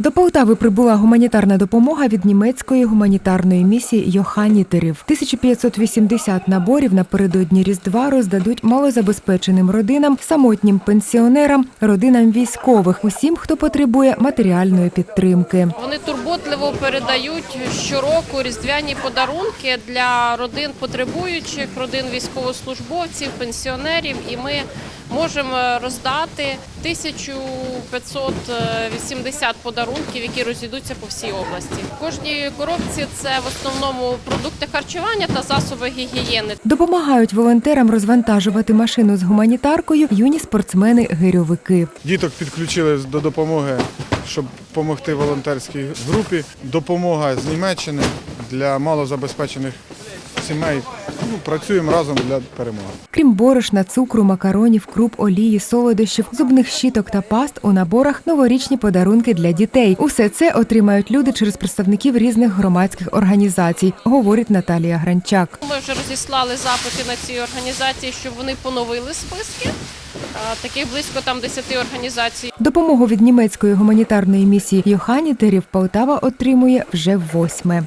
До Полтави прибула гуманітарна допомога від німецької гуманітарної місії Йоханітерів. 1580 наборів напередодні Різдва роздадуть малозабезпеченим родинам, самотнім пенсіонерам, родинам військових, усім, хто потребує матеріальної підтримки. Вони турботливо передають щороку різдвяні подарунки для родин потребуючих, родин військовослужбовців, пенсіонерів. І ми можемо роздати 1580 подарунків, які розійдуться по всій області. В кожній коробці це в основному продукти харчування та засоби гігієни. Допомагають волонтерам розвантажувати машину з гуманітаркою юні спортсмени-гирьовики. Діток підключили до допомоги, щоб допомогти волонтерській групі. Допомога з Німеччини для малозабезпечених сімей. Ну, працюємо разом для перемоги. Крім борошна, цукру, макаронів, круп, олії, солодощів, зубних щіток та паст у наборах новорічні подарунки для дітей. Усе це отримають люди через представників різних громадських організацій, говорить Наталія Гранчак. Ми вже розіслали запити на ці організації, щоб вони поновили списки. Таких близько там 10 організацій. Допомогу від німецької гуманітарної місії Йоханітерів Полтава отримує вже восьме.